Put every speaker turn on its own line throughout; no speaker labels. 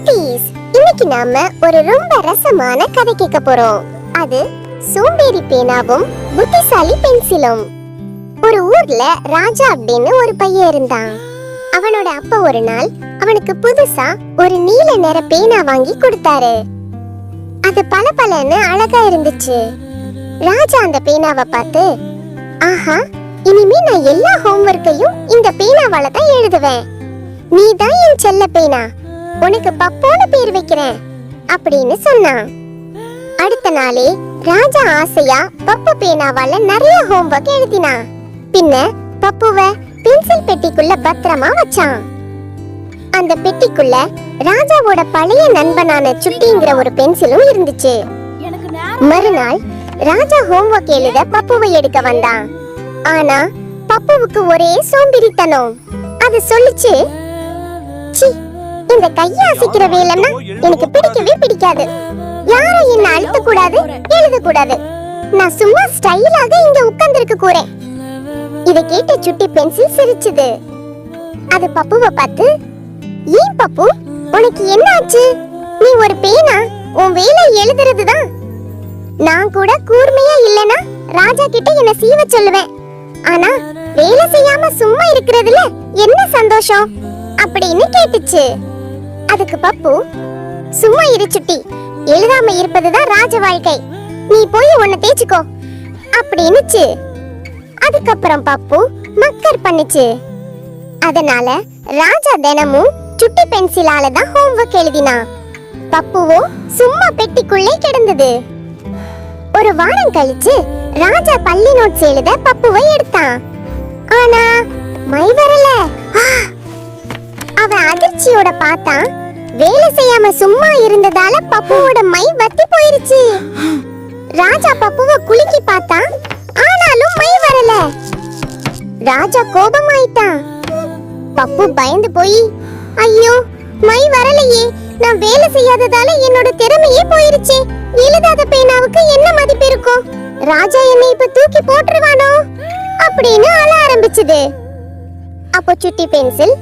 குட்டீஸ் இன்னைக்கு நாம ஒரு ரொம்ப ரசமான கதை கேட்க போறோம். அது சோம்பேறி பேனாவும் புத்திசாலி பென்சிலும். ஒரு ஊர்ல ராஜா அப்படின்னு ஒரு பையன் இருந்தான். அவனோட அப்பா ஒரு நாள் அவனுக்கு புதுசா ஒரு நீல நிற பேனா வாங்கி கொடுத்தாரு. அது பளபளன்னு அழகா இருந்துச்சு. ராஜா அந்த பேனாவை பார்த்து ஆஹா இனிமே நான் எல்லா ஹோம்ஒர்க்கையும் இந்த பேனாவால தான் எழுதுவேன். நீ தான் என் செல்ல பேனா. உனக்கு பப்போன்னு பேர் வைக்கிறேன் அப்படின்னு சொன்னான். அடுத்த நாளே ராஜா ஆசையா பப்பு பேனாவால நிறைய ஹோம்ஒர்க் எழுதினான். பின்ன பப்புவ பென்சில் பெட்டிக்குள்ள பத்திரமா வச்சான். அந்த பெட்டிக்குள்ள ராஜாவோட பழைய நண்பனான சுட்டிங்கிற ஒரு பென்சிலும் இருந்துச்சு. மறுநாள் ராஜா ஹோம்ஒர்க் எழுத பப்புவை எடுக்க வந்தான். ஆனா பப்புவுக்கு ஒரே சோம்பேறித்தனம். அது சொல்லிச்சு இந்த கைய அசைக்கிற வேலைன்னா எனக்கு பிடிக்கவே பிடிக்காது. யாரும் என்ன அழுத்த கூடாது எழுத கூடாது நான் சும்மா ஸ்டைலாக இங்க உட்கார்ந்திருக்க கூறேன் இதை கேட்ட சுட்டி பென்சில் சிரிச்சது. அது பப்புவை பார்த்து ஏன் பப்பு உனக்கு என்ன ஆச்சு? நீ ஒரு பேனா? உன் வேலை எழுதுறதுதான். நான் கூட கூர்மையா இல்லனா ராஜா கிட்ட என்ன சீவ சொல்லுவேன். ஆனா வேலை செய்யாம சும்மா இருக்கிறதுல என்ன சந்தோஷம்? அப்படின்னு கேட்டுச்சு. அதுக்கு பப்பு சும்மா இரு சுட்டி எழுதாம இருப்பதுதான் ராஜ வாழ்க்கை. நீ போய் உன்னை தேய்ச்சிக்கோ. அப்படின்னுச்சு. அதுக்கப்புறம் பப்பு மக்கர் பண்ணுச்சு. அதனால ராஜா தினமும் சுட்டி பென்சிலால தான் ஹோம்ஒர்க் எழுதினான் பப்புவோ சும்மா பெட்டிக்குள்ளே கிடந்தது. ஒரு வாரம் கழிச்சு ராஜா பள்ளி நோட்ஸ் எழுத பப்புவை எடுத்தான். ஆனா மை வரல. அவன் அதிர்ச்சியோட பார்த்தான். வேலை செய்யாம சும்மா இருந்ததால பப்புவோட மை வத்தி போயிருச்சு. ராஜா பப்புவை குலுக்கி பார்த்தா ஆனாலும் மை வரல. ராஜா கோபமாயிட்டான். பப்பு பயந்து போய் ஐயோ மை வரலையே. நான் வேலை செய்யாததால என்னோட திறமையே போயிருச்சே. எழுதாத பேனாவுக்கு என்ன மதிப்பு இருக்கும்? ராஜா என்னை இப்ப தூக்கி போட்டுருவானோ? அப்படின்னு அழ ஆரம்பிச்சது. அப்போ சுட்டி பென்சில்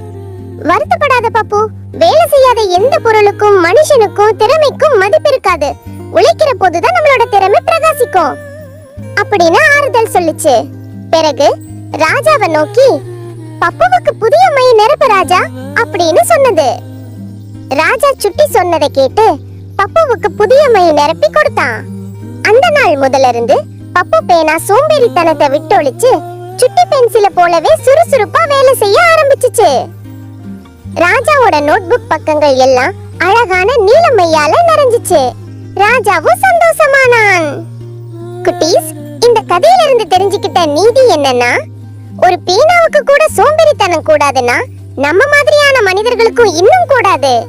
வருத்தப்படாத பாப்பு. வேலை செய்யாத எந்த பொருளுக்கும் மனுஷனுக்கும் திறமைக்கும் மதிப்பு இருக்காது. உழைக்கிற போதுதான் நம்மளோட திறமை பிரகாசிக்கும். அப்படின்னு ஆறுதல் சொல்லுச்சு. பிறகு ராஜாவை நோக்கி பப்புவுக்கு புதிய மை நிரப்பு ராஜா அப்படின்னு சொன்னது. ராஜா சுட்டி சொன்னதை கேட்டு பப்புவுக்கு புதிய மை நிரப்பி கொடுத்தான். அந்த நாள் முதல்ல இருந்து பப்பு பேனா சோம்பேறித்தனத்தை விட்டொழிச்சு சுட்டி பென்சில போலவே சுறுசுறுப்பா வேலை செய்ய ஆரம்பிச்சுச்சு. ராஜாவோட நோட்புக் பக்கங்கள் எல்லாம் அழகான நீல மையால நிறைஞ்சிச்சு. ராஜாவும் சந்தோஷமானான். குட்டீஸ் இந்த கதையில இருந்து தெரிஞ்சுக்கிட்ட நீதி என்னன்னா ஒரு பேனாவுக்கு கூட சோம்பேறித்தனம் கூடாதுன்னா நம்ம மாதிரியான மனிதர்களுக்கும் இன்னும் கூடாது.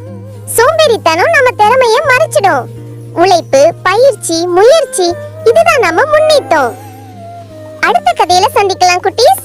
சோம்பேறித்தனம் நம்ம திறமைய மறைச்சிடும். உழைப்பு பயிற்சி முயற்சி இதுதான் நம்ம முன்னேற்றம். அடுத்த கதையில சந்திக்கலாம் குட்டீஸ்.